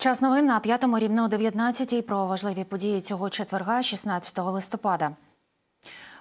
Час новин на п'ятому рівно о 19 про важливі події цього четверга, 16 листопада.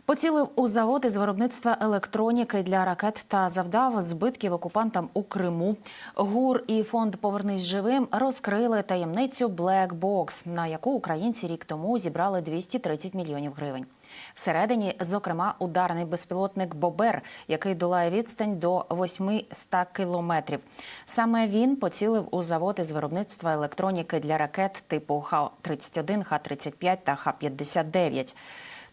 Поцілив у завод із виробництва електроніки для ракет та завдав збитків окупантам у Криму. ГУР і фонд Повернись живим розкрили таємницю Box, на яку українці рік тому зібрали 230 мільйонів гривень. Всередині, зокрема, ударний безпілотник Бобер, який долає відстань до 800 кілометрів. Саме він поцілив у завод із виробництва електроніки для ракет типу Х-31, Х-35 та Х-59.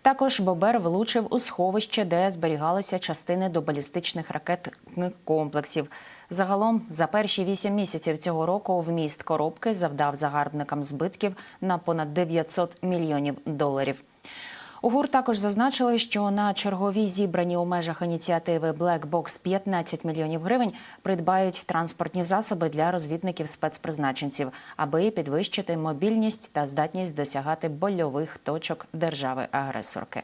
Також Бобер влучив у сховище, де зберігалися частини до балістичних ракетних комплексів. Загалом за перші вісім місяців цього року вміст коробки завдав загарбникам збитків на понад 900 мільйонів доларів. У ГУР також зазначили, що на чергові зібрані у межах ініціативи Black Box 15 мільйонів гривень придбають транспортні засоби для розвідників спецпризначенців, аби підвищити мобільність та здатність досягати больових точок держави-агресорки.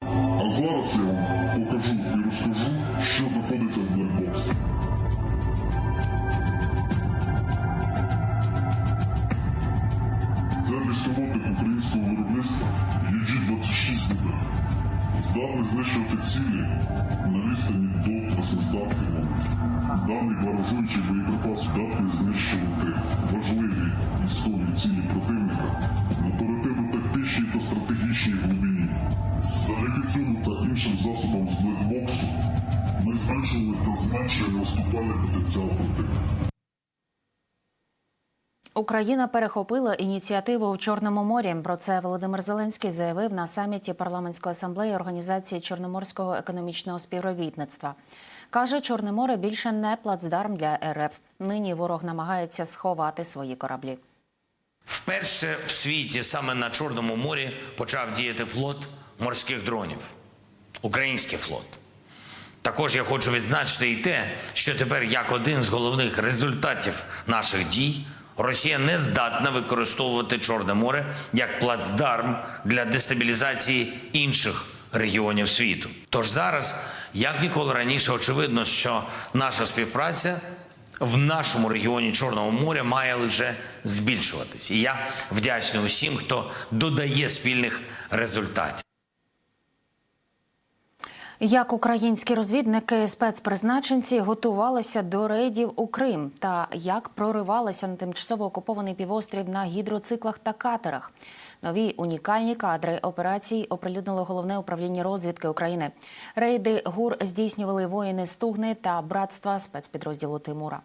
А зараз я вам покажу і розкажу, що знаходиться в блекбоксі. Це безпілотник українського виробництва UG-26 буде. Здатний знищувати цілі на відстані до 800 км. Даний ворожуючий боєприпас здатний знищувати важливі військові цілі противника на оперативно-тактичній та стратегічній глибині. Завдяки цьому та іншим засобам з блекбоксу ми зменшували та зменшуємо наступальний потенціал противника. Україна перехопила ініціативу у Чорному морі. Про це Володимир Зеленський заявив на саміті парламентської асамблеї організації Чорноморського економічного співробітництва. Каже, Чорне море більше не плацдарм для РФ. Нині ворог намагається сховати свої кораблі. Вперше в світі саме на Чорному морі почав діяти флот морських дронів. Український флот. Також я хочу відзначити і те, що тепер як один з головних результатів наших дій Росія не здатна використовувати Чорне море як плацдарм для дестабілізації інших регіонів світу. Тож зараз, як ніколи раніше, очевидно, що наша співпраця в нашому регіоні Чорного моря має лише збільшуватись. І я вдячний усім, хто додає спільних результатів. Як українські розвідники спецпризначенці готувалися до рейдів у Крим та як проривалися на тимчасово окупований півострів на гідроциклах та катерах. Нові унікальні кадри операцій оприлюднило головне управління розвідки України. Рейди ГУР здійснювали воїни Стугни та братства спецпідрозділу Тимура.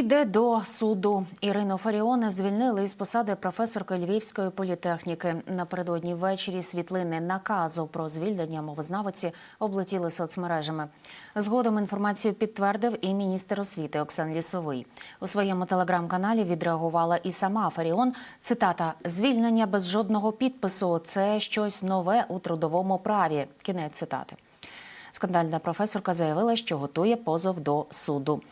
Піде до суду. Ірину Фаріон звільнили із посади професорки Львівської політехніки. Напередодні ввечері світлини наказу про звільнення мовознавиці облетіли соцмережами. Згодом інформацію підтвердив і міністр освіти Оксан Лісовий. У своєму телеграм-каналі відреагувала і сама Фаріон. Цитата: звільнення без жодного підпису це щось нове у трудовому праві. Кінець цитати. Скандальна професорка заявила, що готує позов до суду.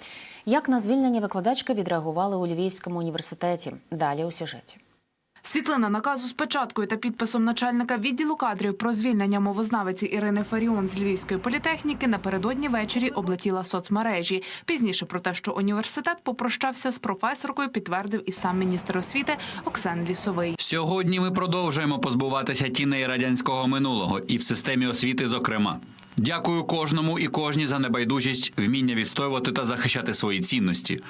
Як на звільнення викладачки відреагували у Львівському університеті? Далі у сюжеті. Світлина наказу з печаткою та підписом начальника відділу кадрів про звільнення мовознавиці Ірини Фаріон з Львівської політехніки напередодні ввечері облетіла соцмережі. Пізніше про те, що університет попрощався з професоркою, підтвердив і сам міністр освіти Оксан Лісовий. Сьогодні ми продовжуємо позбуватися тіней радянського минулого і в системі освіти, зокрема. Дякую кожному і кожній за небайдужість, вміння відстоювати та захищати свої цінності.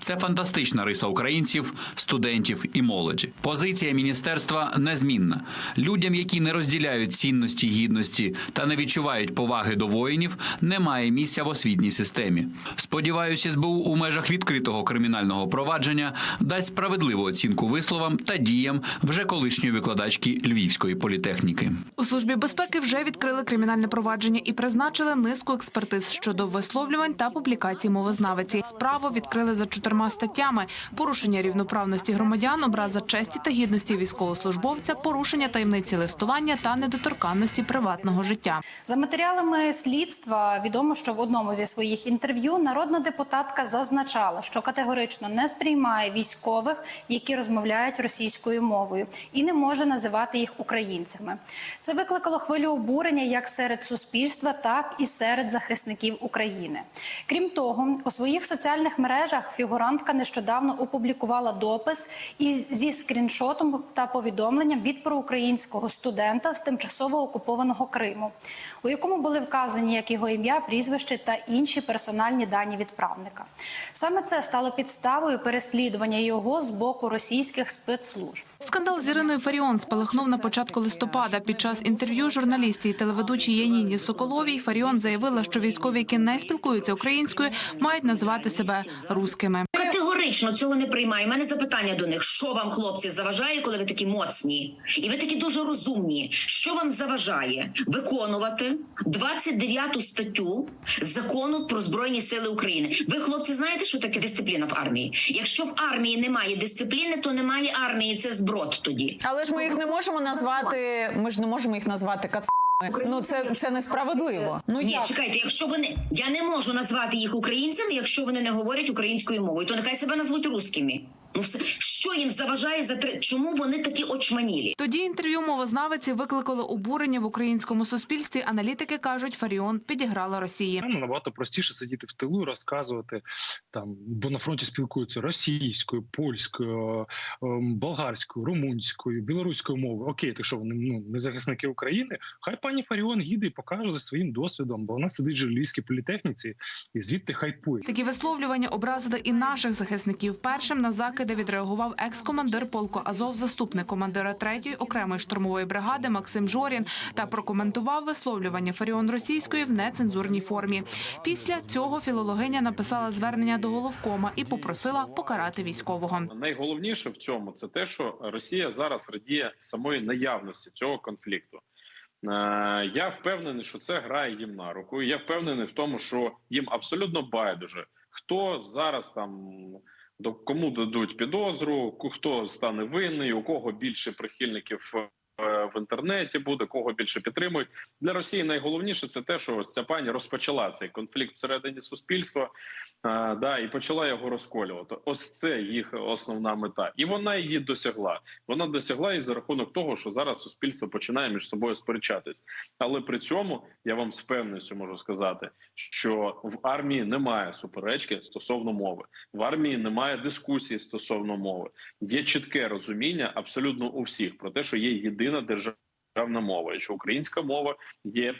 Це фантастична риса українців, студентів і молоді. Позиція міністерства незмінна. Людям, які не розділяють цінності гідності та не відчувають поваги до воїнів, немає місця в освітній системі. Сподіваюся, СБУ у межах відкритого кримінального провадження дасть справедливу оцінку висловам та діям вже колишньої викладачки Львівської політехніки. У службі безпеки вже відкрили кримінальне провадження і призначили низку експертиз щодо висловлювань та публікацій мовознавиці. Справу відкрили за чотирма статтями: порушення рівноправності громадян, образа честі та гідності військовослужбовця, порушення таємниці листування та недоторканності приватного життя. За матеріалами слідства відомо, що в одному зі своїх інтерв'ю народна депутатка зазначала, що категорично не сприймає військових, які розмовляють російською мовою, і не може називати їх українцями. Це викликало хвилю обурення як серед суспільства, так і серед захисників України. Крім того, у своїх соціальних мережах фігурантка нещодавно опублікувала допис із зі скріншотом та повідомленням від проукраїнського студента з тимчасово окупованого Криму, у якому були вказані як його ім'я, прізвище та інші персональні дані відправника. Саме це стало підставою переслідування його з боку російських спецслужб. Скандал з Іриною Фаріон спалахнув на початку листопада. Під час інтерв'ю журналістів і телеведучій Яніні Соколовій Фаріон заявила, що військові, які не спілкуються українською, мають називати себе руськими. Категорично цього не приймаю. У мене запитання до них: що вам, хлопці, заважає, коли ви такі моцні, і ви такі дуже розумні. Що вам заважає виконувати 29 статтю закону про збройні сили України? Ви, хлопці, знаєте, що таке дисципліна в армії? Якщо в армії немає дисципліни, то немає армії. Це зброд тоді. Але ж ми їх не можемо назвати. Ми ж не можемо їх назвати кацами. Ну це, це несправедливо. Ну Ні, як? чекайте, якщо вони я не можу назвати їх українцями, якщо вони не говорять українською мовою, то нехай себе назвуть русскими. Ну все що їм заважає за три? Чому вони такі очманілі? Тоді інтерв'ю мовознавиці викликало обурення в українському суспільстві. Аналітики кажуть, Фаріон підіграла Росії. Нам набагато простіше сидіти в тилу, і розказувати там, бо на фронті спілкуються російською, польською, ем, болгарською, румунською, білоруською мовою. Окей, ти що вони ну не захисники України? Хай пані Фаріон їде і покаже за своїм досвідом, бо вона сидить в Львівській політехніці і звідти хайпує. Такі висловлювання образили і наших захисників. Першим на закиди відреагував екс-командир полку Азов, заступник командира 3-ї окремої штурмової бригади Максим Жорін та прокоментував висловлювання Фаріон російської в нецензурній формі. Після цього філологиня написала звернення до головкома і попросила покарати військового. Найголовніше в цьому це те, що Росія зараз радіє самої наявності цього конфлікту. Е, Я впевнений, що це грає їм на руку. Я впевнений в тому, що їм абсолютно байдуже, хто зараз там до кому дадуть підозру, хто стане винний, у кого більше прихильників е, в інтернеті буде, кого більше підтримують. Для Росії найголовніше це те, що ця пані розпочала цей конфлікт всередині суспільства. А, да, і почала його розколювати. Ось це їх основна мета, і вона її досягла. Вона досягла і за рахунок того, що зараз суспільство починає між собою сперечатись. Але при цьому я вам з певністю можу сказати, що в армії немає суперечки стосовно мови. В армії немає дискусії стосовно мови. Є чітке розуміння абсолютно у всіх про те, що є єдина державна мова, і що українська мова є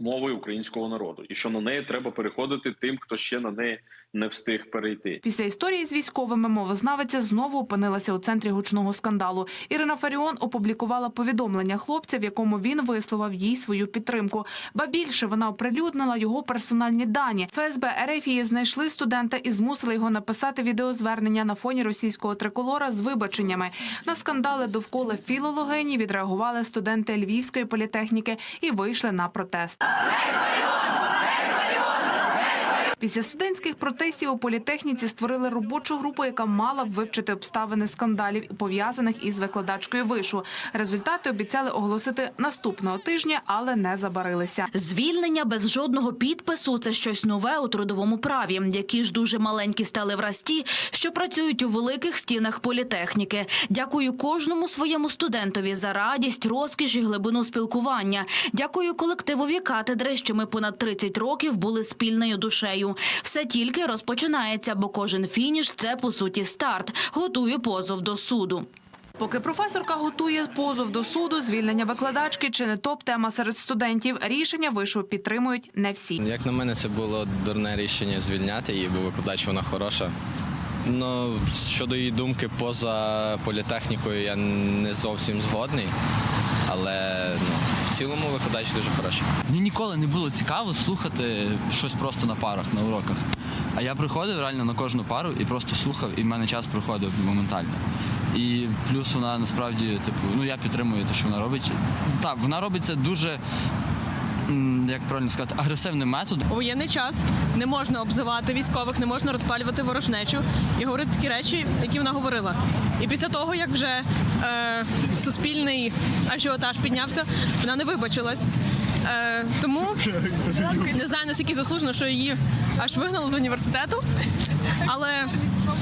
мовою українського народу, і що на неї треба переходити тим, хто ще на неї не встиг перейти. Після історії з військовими мовознавиця знову опинилася у центрі гучного скандалу. Ірина Фаріон опублікувала повідомлення хлопця, в якому він висловив їй свою підтримку. Ба більше вона оприлюднила його персональні дані. ФСБ Ерефії знайшли студента і змусили його написати відеозвернення на фоні російського триколора з вибаченнями. На скандали довкола філологині відреагували студенти Львівської політехніки і вийшли на протест. Після студентських протестів у політехніці створили робочу групу, яка мала б вивчити обставини скандалів, пов'язаних із викладачкою вишу. Результати обіцяли оголосити наступного тижня, але не забарилися. Звільнення без жодного підпису це щось нове у трудовому праві, які ж дуже маленькі стали враз ті, що працюють у великих стінах політехніки. Дякую кожному своєму студентові за радість, розкіш і глибину спілкування. Дякую колективові катедри, що ми понад 30 років були спільною душею. Все тільки розпочинається, бо кожен фініш це по суті старт. Готую позов до суду. Поки професорка готує позов до суду, звільнення викладачки чи не топ-тема серед студентів. Рішення вишу підтримують не всі. Як на мене, це було дурне рішення звільняти її, бо викладач вона хороша. Ну, щодо її думки поза політехнікою, я не зовсім згодний. Але ну, в цілому викладач дуже хороший. Мені ніколи не було цікаво слухати щось просто на парах, на уроках. А я приходив реально на кожну пару і просто слухав, і в мене час проходив моментально. І плюс вона насправді, типу, ну я підтримую те, що вона робить. Так, вона робить це дуже, як правильно сказати, агресивним методом. У воєнний час не можна обзивати військових, не можна розпалювати ворожнечу і говорити такі речі, які вона говорила. І після того, як вже е, суспільний ажіотаж піднявся, вона не вибачилась. Е, тому не знаю наскільки заслужено, що її аж вигнали з університету, але ну,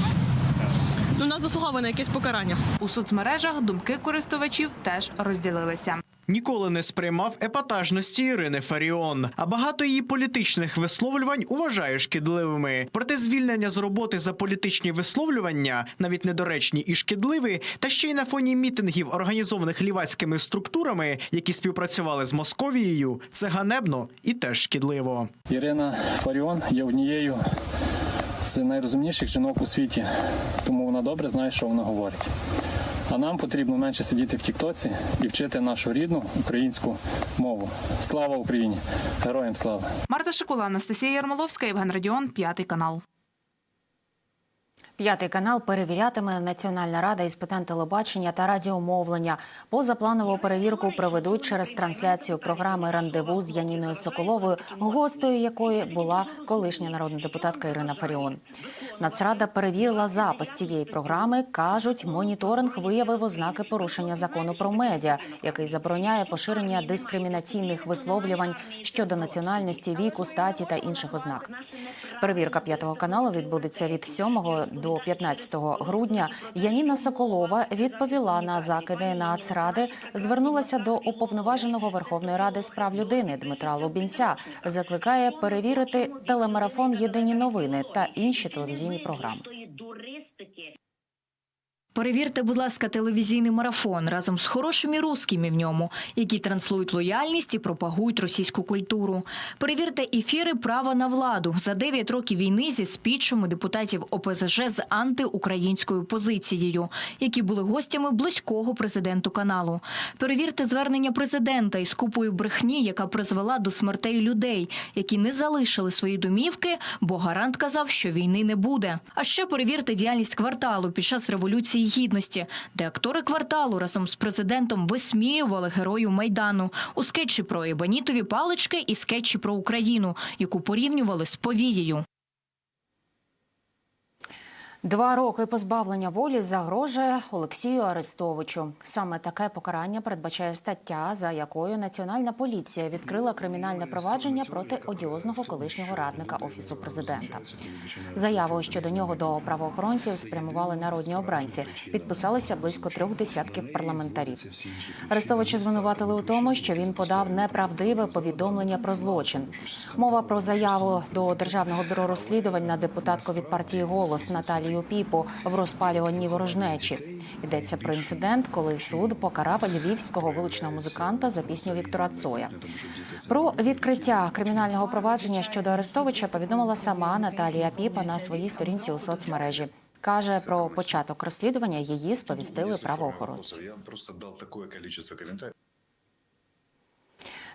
вона заслуговує на якесь покарання. У соцмережах думки користувачів теж розділилися. Ніколи не сприймав епатажності Ірини Фаріон, а багато її політичних висловлювань вважає шкідливими. Проте звільнення з роботи за політичні висловлювання, навіть недоречні і шкідливі, та ще й на фоні мітингів, організованих лівацькими структурами, які співпрацювали з Московією, це ганебно і теж шкідливо. Ірина Фаріон є однією з найрозумніших жінок у світі, тому вона добре знає, що вона говорить. А нам потрібно менше сидіти в Тіктоці і вчити нашу рідну українську мову. Слава Україні! Героям слава! Марта Шикула, Анастасія Ярмоловська, Євген Радіон, п'ятий канал. П'ятий канал перевірятиме Національна рада із питань телебачення та радіомовлення. Позапланову перевірку проведуть через трансляцію програми Рандеву з Яніною Соколовою, гостею якої була колишня народна депутатка Ірина Фаріон. Нацрада перевірила запис цієї програми. кажуть, моніторинг виявив ознаки порушення закону про медіа, який забороняє поширення дискримінаційних висловлювань щодо національності, віку, статі та інших ознак. Перевірка п'ятого каналу відбудеться від 7 до 15 грудня. Яніна Соколова відповіла на закиди Нацради, звернулася до уповноваженого Верховної Ради з прав людини Дмитра Лубінця. Закликає перевірити телемарафон Єдині новини та інші телевізійні програми. Перевірте, будь ласка, телевізійний марафон разом з хорошими русскими в ньому, які транслюють лояльність і пропагують російську культуру. Перевірте ефіри права на владу за 9 років війни зі спічами депутатів ОПЗЖ з антиукраїнською позицією, які були гостями близького президенту каналу. Перевірте звернення президента із купою брехні, яка призвела до смертей людей, які не залишили свої домівки, бо гарант казав, що війни не буде. А ще перевірте діяльність кварталу під час революції гідності, де актори кварталу разом з президентом висміювали героїв майдану у скетчі про ебанітові палички і скетчі про Україну, яку порівнювали з повією. Два роки позбавлення волі загрожує Олексію Арестовичу. Саме таке покарання передбачає стаття, за якою Національна поліція відкрила кримінальне провадження проти одіозного колишнього радника офісу президента. Заяву щодо нього до правоохоронців спрямували народні обранці. Підписалися близько трьох десятків парламентарів. Арестовича звинуватили у тому, що він подав неправдиве повідомлення про злочин. Мова про заяву до державного бюро розслідувань на депутатку від партії голос Наталію Піпу в розпалюванні ворожнечі. Йдеться про інцидент, коли суд покарав львівського вуличного музиканта за пісню Віктора Цоя. Про відкриття кримінального провадження щодо Арестовича повідомила сама Наталія Піпа на своїй сторінці у соцмережі. Каже, про початок розслідування її сповістили правоохоронці.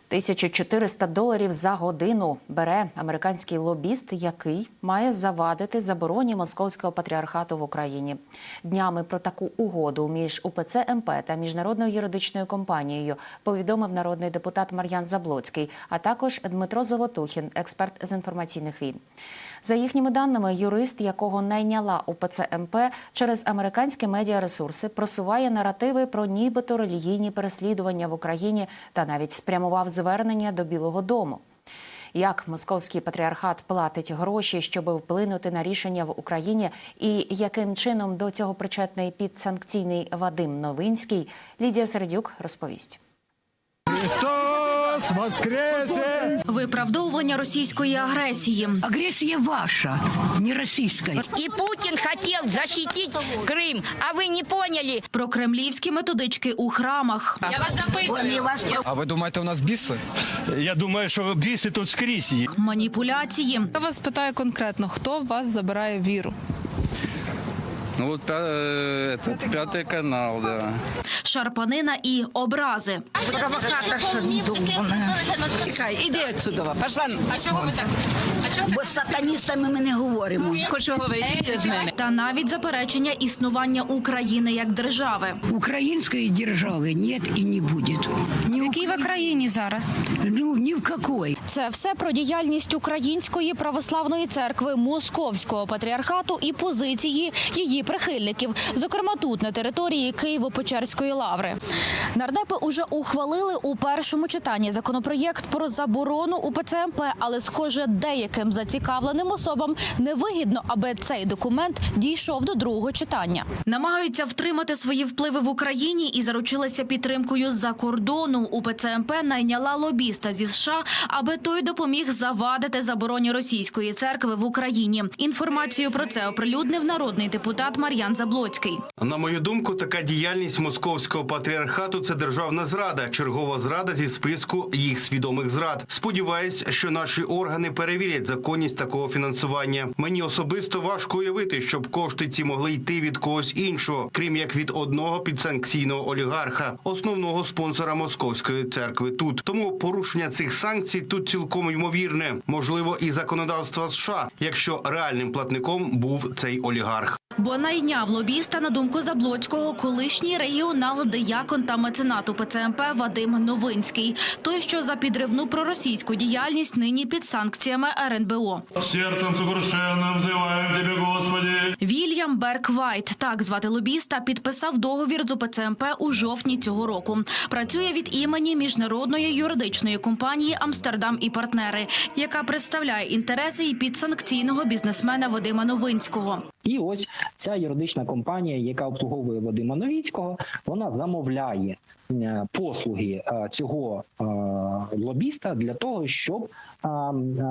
1400 доларів за годину бере американський лобіст, який має завадити забороні московського патріархату в Україні. Днями про таку угоду між УПЦ МП та міжнародною юридичною компанією повідомив народний депутат Мар'ян Заблоцький, а також Дмитро Золотухін, експерт з інформаційних війн. За їхніми даними, юрист, якого найняла УПЦ МП через американські медіаресурси, просуває наративи про нібито релігійні переслідування в Україні та навіть спрямував звернення до Білого Дому. Як московський патріархат платить гроші, щоб вплинути на рішення в Україні, і яким чином до цього причетний підсанкційний Вадим Новинський, Лідія Середюк розповість. Христос воскресе! Виправдовування російської агресії. Агрессия ваша, не российская. И Путин хотел защитить Крым, а вы не поняли. Про кремлівські методички у храмах. Я вас запитую. А ви думаєте, у нас біси? Я думаю, що біси тут скрізь є. Маніпуляції. Я вас питаю конкретно, хто вас забирає віру? Ну вот этот пятый канал, да. Шарпанина і образи. Провокаторша довбана. Іди отсюда, пошла. А чого ви так? Бо з сатаністами ми не говоримо. Хочу говорити з мене. Та навіть заперечення існування України як держави. Української держави нет і не буде. Ні в якій ви країні зараз? Ну, ні в какой. Це все про діяльність Української православної церкви Московського патріархату і позиції її прихильників, зокрема тут на території Києво-Печерської лаври. Нардепи уже ухвалили у першому читанні законопроєкт про заборону УПЦ МП, але схоже, деяким зацікавленим особам невигідно, аби цей документ дійшов до другого читання. Намагаються втримати свої впливи в Україні і заручилися підтримкою з-за кордону. УПЦ МП найняла лобіста зі США, аби той допоміг завадити забороні російської церкви в Україні. Інформацію про це оприлюднив народний депутат Мар'ян Заблоцький. На мою думку, така діяльність московського патріархату це державна зрада, чергова зрада зі списку їх свідомих зрад. Сподіваюсь, що наші органи перевірять законність такого фінансування. Мені особисто важко уявити, щоб кошти ці могли йти від когось іншого, крім як від одного підсанкційного олігарха, основного спонсора московської церкви. Тут тому порушення цих санкцій тут цілком ймовірне, можливо, і законодавства США, якщо реальним платником був цей олігарх. Бо найняв лобіста на думку Заблоцького колишній регіонал, диякон та меценат УПЦ МП Вадим Новинський. Той, що за підривну проросійську діяльність нині під санкціями РНБО. Сердцем сокрушенным взываем Тебе, Господи. Вільям Берквайт, так звати лобіста, підписав договір з УПЦ МП у жовтні цього року. Працює від імені міжнародної юридичної компанії Амстердам і партнери, яка представляє інтереси і підсанкційного бізнесмена Вадима Новинського. І ось ця юридична компанія, яка обслуговує Вадима Новіцького, вона замовляє послуги е, цього е, лобіста для того, щоб е,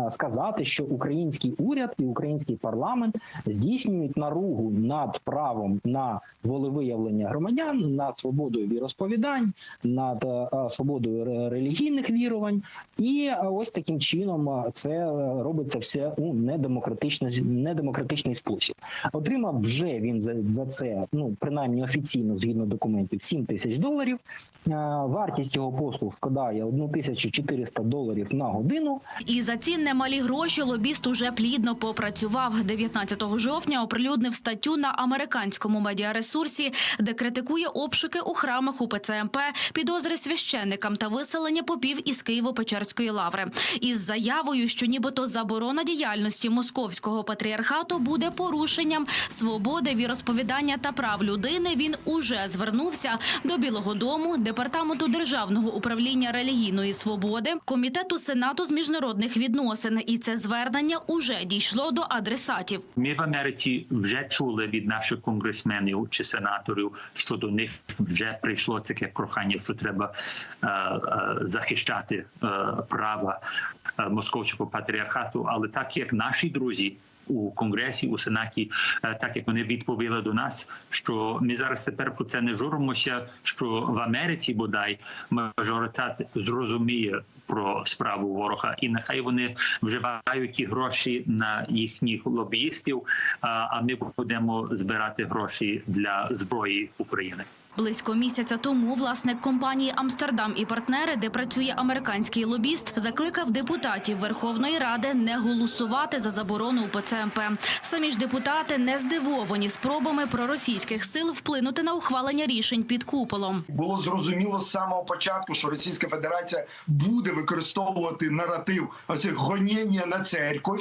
сказати, що український уряд і український парламент здійснюють наругу над правом на волевиявлення громадян, над свободою віросповідань, над свободою релігійних вірувань, і ось таким чином це робиться все у недемократичний, недемократичний спосіб. Отримав вже він за, за це, ну принаймні офіційно згідно документів, 7 тисяч доларів. Е, Вартість його послуг складає 1400 доларів на годину. І за ці немалі гроші лобіст уже плідно попрацював. 19 жовтня оприлюднив статтю на американському медіаресурсі, де критикує обшуки у храмах УПЦ МП, підозри священникам та виселення попів із Києво-Печерської лаври. Із заявою, що нібито заборона діяльності московського патріархату буде порушенням свободи віросповідання та прав людини. Він уже звернувся до Білого Дому, департаменту державного управління релігійної свободи, комітету сенату з міжнародних відносин. І це звернення уже дійшло до адресатів. Ми в Америці вже чули від наших конгресменів чи сенаторів, що до них вже прийшло таке прохання, що треба е, е, захищати е, права е, московського патріархату. Але так як наші друзі у конгресі, у сенаті, е, так як вони відповіли до нас, що ми зараз тепер про це не журимося. Що в Америці бодай мажоритет зрозуміє про справу ворога, і нехай вони вживають ті гроші на їхніх лобіїстів. А ми будемо збирати гроші для зброї України. Близько місяця тому власник компанії Амстердам і партнери, де працює американський лобіст, закликав депутатів Верховної Ради не голосувати за заборону УПЦ МП. Самі ж депутати не здивовані спробами проросійських сил вплинути на ухвалення рішень під куполом. було зрозуміло з самого початку, що Російська Федерація буде використовувати наратив оце гоніння на церков,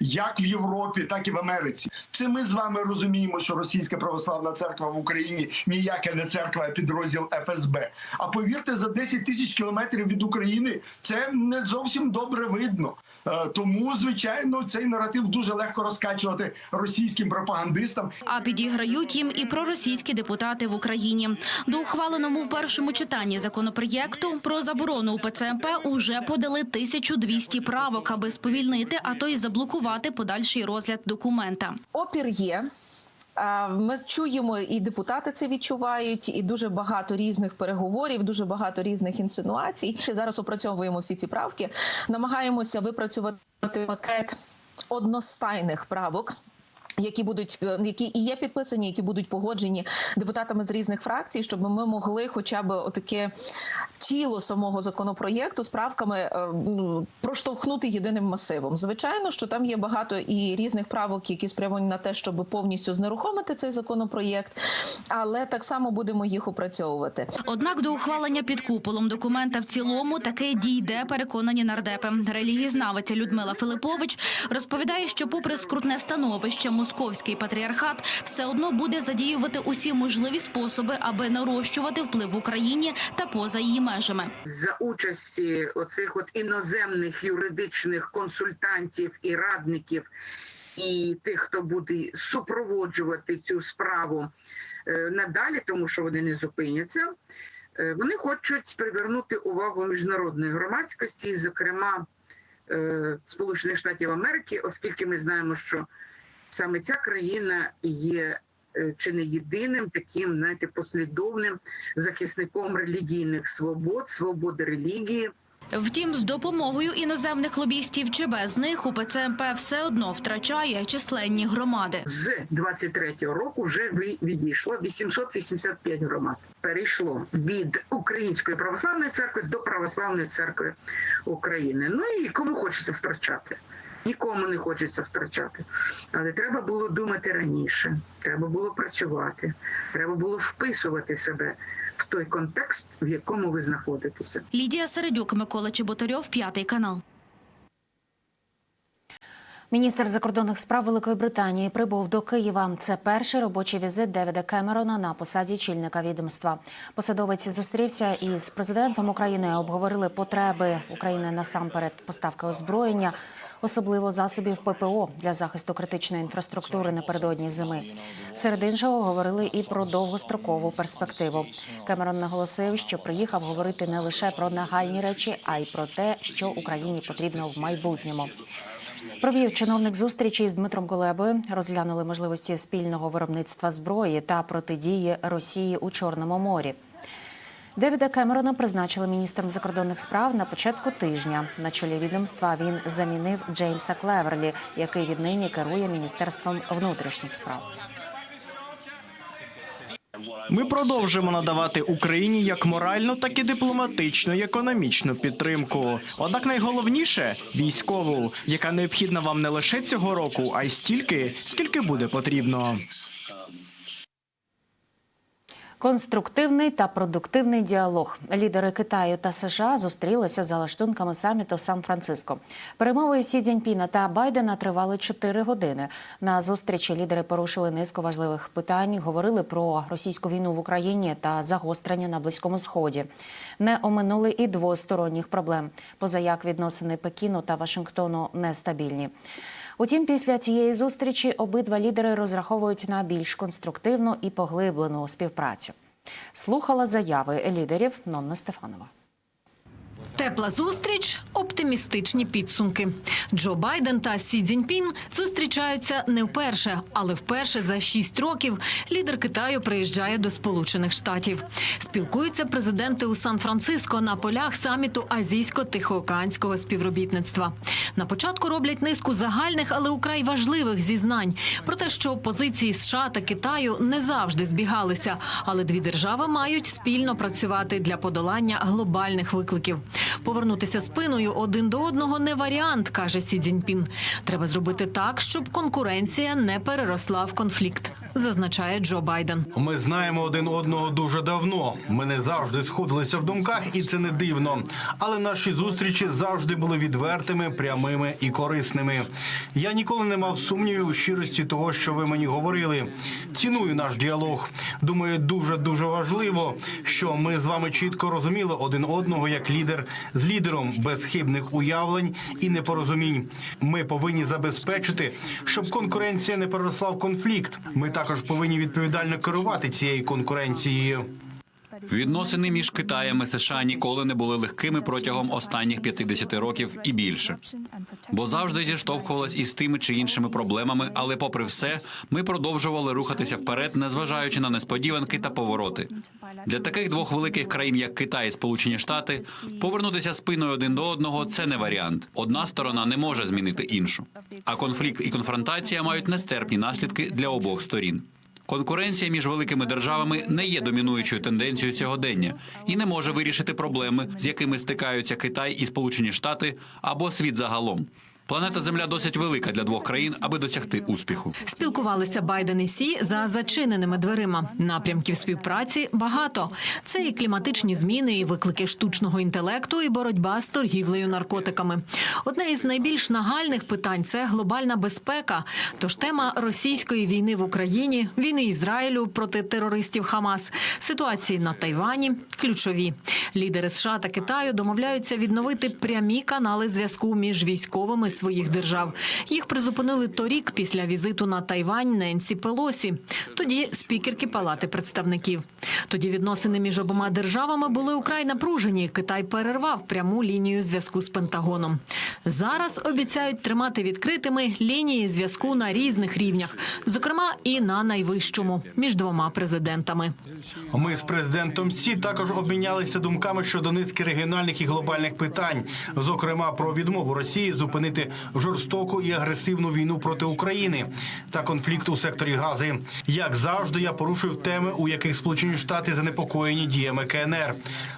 як в Європі, так і в Америці. Це ми з вами розуміємо, що Російська православна церква в Україні ніяка не церква, а підрозділ ФСБ. А повірте, за 10 тисяч кілометрів від України це не зовсім добре видно. Е, Тому, звичайно, цей наратив дуже легко розкачувати російським пропагандистам. А підіграють їм і проросійські депутати в Україні. До ухваленому в першому читанні законопроєкту про заборону УПЦ МП уже подали 1200 правок, аби сповільнити, а то й заблокувати подальший розгляд документа. Опір є. Ми чуємо, і депутати це відчувають, і дуже багато різних переговорів, дуже багато різних інсинуацій. Зараз опрацьовуємо всі ці правки, намагаємося випрацювати пакет одностайних правок. Які будуть е, які і є підписані, які будуть погоджені депутатами з різних фракцій, щоб ми могли, хоча б отаке тіло самого законопроєкту з правками е, ну, проштовхнути єдиним масивом. Звичайно, що там є багато і різних правок, які спрямовані на те, щоб повністю знерухомити цей законопроєкт, але так само будемо їх опрацьовувати. Однак до ухвалення під куполом документа в цілому таки дійде, переконані нардепи. Релігієзнавиця Людмила Филипович розповідає, що попри скрутне становище, московський патріархат все одно буде задіювати усі можливі способи, аби нарощувати вплив в Україні та поза її межами. за участі оцих от іноземних юридичних консультантів і радників, і тих, хто буде супроводжувати цю справу е, надалі, тому що вони не зупиняться. Е, Вони хочуть привернути увагу міжнародної громадськості, зокрема е, Сполучених Штатів Америки, оскільки ми знаємо, що саме ця країна є е, чи не єдиним таким, знаєте, послідовним захисником релігійних свобод, свободи релігії. Втім, з допомогою іноземних лобістів чи без них УПЦ МП все одно втрачає численні громади. З 23-го року вже відійшло 885 громад. Перейшло від Української православної церкви до Православної церкви України. Ну і кому хочеться втрачати? Нікому не хочеться втрачати. Але треба було думати раніше, треба було працювати, треба було вписувати себе в той контекст, в якому ви знаходитеся. Лідія Середюк, Микола Чеботарьов, п'ятий канал. Міністр закордонних справ Великої Британії прибув до Києва. Це перший робочий візит Девіда Кемерона на посаді чільника відомства. Посадовець зустрівся із президентом України. Обговорили потреби України насамперед поставки озброєння, особливо засобів ППО для захисту критичної інфраструктури напередодні зими. Серед іншого говорили і про довгострокову перспективу. Кемерон наголосив, що приїхав говорити не лише про нагальні речі, а й про те, що Україні потрібно в майбутньому. Провів чиновник зустрічі з Дмитром Кулебою. Розглянули можливості спільного виробництва зброї та протидії Росії у Чорному морі. Девіда Кемерона призначили міністром закордонних справ на початку тижня. На чолі відомства він замінив Джеймса Клеверлі, який віднині керує міністерством внутрішніх справ. Ми продовжимо надавати Україні як моральну, так і дипломатичну і економічну підтримку. Однак найголовніше військову, яка необхідна вам не лише цього року, а й стільки, скільки буде потрібно. Конструктивний та продуктивний діалог. Лідери Китаю та США зустрілися за лаштунками саміту Сан-Франциско. Перемови Сі Цзіньпіна та Байдена тривали 4 години. На зустрічі лідери порушили низку важливих питань, говорили про російську війну в Україні та загострення на Близькому Сході. Не оминули і двосторонніх проблем, позаяк відносини Пекіну та Вашингтону нестабільні. Утім, після цієї зустрічі обидва лідери розраховують на більш конструктивну і поглиблену співпрацю. Слухала заяви лідерів Нонна Стефанова. Тепла зустріч, оптимістичні підсумки. Джо Байден та Сі Цзіньпін зустрічаються не вперше, але вперше за шість років лідер Китаю приїжджає до Сполучених Штатів. Спілкуються президенти у Сан-Франциско на полях саміту азійсько-тихоокеанського співробітництва. На початку роблять низку загальних, але украй важливих зізнань про те, що позиції США та Китаю не завжди збігалися, але дві держави мають спільно працювати для подолання глобальних викликів. Повернутися спиною один до одного не варіант, каже Сі Цзіньпін. Треба зробити так, щоб конкуренція не переросла в конфлікт, зазначає Джо Байден. Ми знаємо один одного дуже давно. Ми не завжди сходилися в думках, і це не дивно. Але наші зустрічі завжди були відвертими, прямими і корисними. Я ніколи не мав сумнівів у щирості того, що ви мені говорили. Ціную наш діалог. Думаю, дуже дуже важливо, що ми з вами чітко розуміли один одного як лідер з лідером без хибних уявлень і непорозумінь. Ми повинні забезпечити, щоб конкуренція не переросла в конфлікт. Ми також повинні відповідально керувати цією конкуренцією. Відносини між Китаєм і США ніколи не були легкими протягом останніх 50 років і більше. Бо завжди зіштовхувались із тими чи іншими проблемами, але, попри все, ми продовжували рухатися вперед, незважаючи на несподіванки та повороти. Для таких двох великих країн, як Китай і Сполучені Штати, повернутися спиною один до одного це не варіант. Одна сторона не може змінити іншу. А конфлікт і конфронтація мають нестерпні наслідки для обох сторін. Конкуренція між великими державами не є домінуючою тенденцією сьогодення і не може вирішити проблеми, з якими стикаються Китай і Сполучені Штати або світ загалом. Планета Земля досить велика для двох країн, аби досягти успіху. Спілкувалися Байден і Сі за зачиненими дверима. Напрямків співпраці багато. Це і кліматичні зміни, і виклики штучного інтелекту, і боротьба з торгівлею наркотиками. Одне із найбільш нагальних питань це глобальна безпека. Тож тема російської війни в Україні, війни Ізраїлю проти терористів Хамас, ситуації на Тайвані ключові. Лідери США та Китаю домовляються відновити прямі канали зв'язку між військовими своїх держав. Їх призупинили торік після візиту на Тайвань Ненсі Пелосі, тоді спікерки Палати представників. Тоді відносини між обома державами були украй напружені. Китай перервав пряму лінію зв'язку з Пентагоном. Зараз обіцяють тримати відкритими лінії зв'язку на різних рівнях, зокрема і на найвищому між двома президентами. Ми з президентом Сі також обмінялися думками щодо низки регіональних і глобальних питань, зокрема про відмову Росії зупинити жорстоку і агресивну війну проти України та конфлікт у секторі Гази. Як завжди, я порушив теми, у яких Сполучені Штати занепокоєні діями КНР.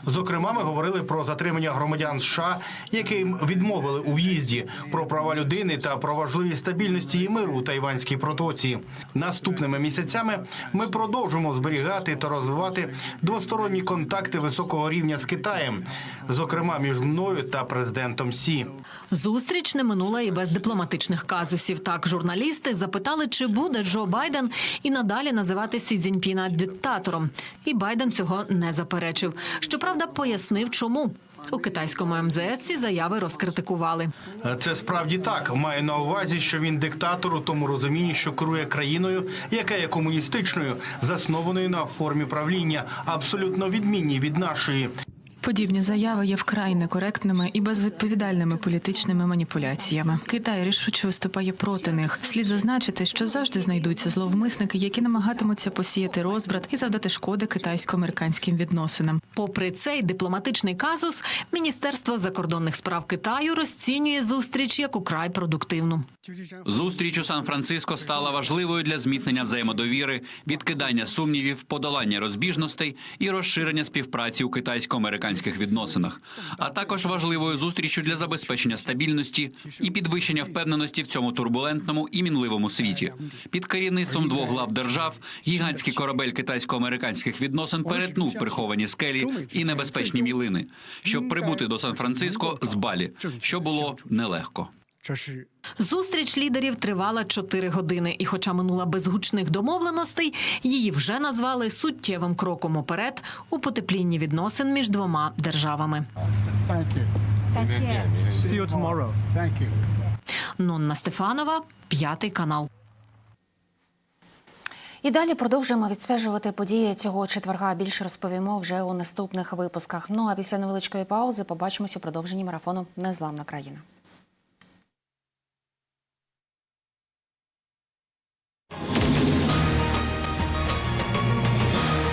Зокрема, ми говорили про затримання громадян США, яким відмовили у в'їзді, про права людини та про важливість стабільності і миру у Тайванській протоці. Наступними місяцями ми продовжимо зберігати та розвивати двосторонні контакти високого рівня з Китаєм, зокрема між мною та президентом Сі. Зустріч не минула і без дипломатичних казусів. Так, журналісти запитали, чи буде Джо Байден і надалі називати Сі Цзіньпіна диктатором. І Байден цього не заперечив. Щоправда, пояснив, чому. У китайському МЗС ці заяви розкритикували. Це справді так. Має на увазі, що він диктатор у тому розумінні, що керує країною, яка є комуністичною, заснованою на формі правління, абсолютно відмінній від нашої. Подібні заяви є вкрай некоректними і безвідповідальними політичними маніпуляціями. Китай рішуче виступає проти них. Слід зазначити, що завжди знайдуться зловмисники, які намагатимуться посіяти розбрат і завдати шкоди китайсько-американським відносинам. Попри цей дипломатичний казус, Міністерство закордонних справ Китаю розцінює зустріч як украй продуктивну. Зустріч у Сан-Франциско стала важливою для зміцнення взаємодовіри, відкидання сумнівів, подолання розбіжностей і розширення співпраці у китайсько-американських відносинах, а також важливою зустрічю для забезпечення стабільності і підвищення впевненості в цьому турбулентному і мінливому світі. Під керівництвом двох глав держав гігантський корабель китайсько-американських відносин перетнув приховані скелі і небезпечні мілини, щоб прибути до Сан-Франциско з Балі, що було нелегко. Зустріч лідерів тривала чотири години, і, хоча минула без гучних домовленостей, її вже назвали суттєвим кроком уперед у потеплінні відносин між двома державами. Нонна Стефанова, п'ятий канал. І далі продовжуємо відстежувати події цього четверга. Більше розповімо вже у наступних випусках. Ну а після невеличкої паузи побачимось у продовженні марафону Незламна країна.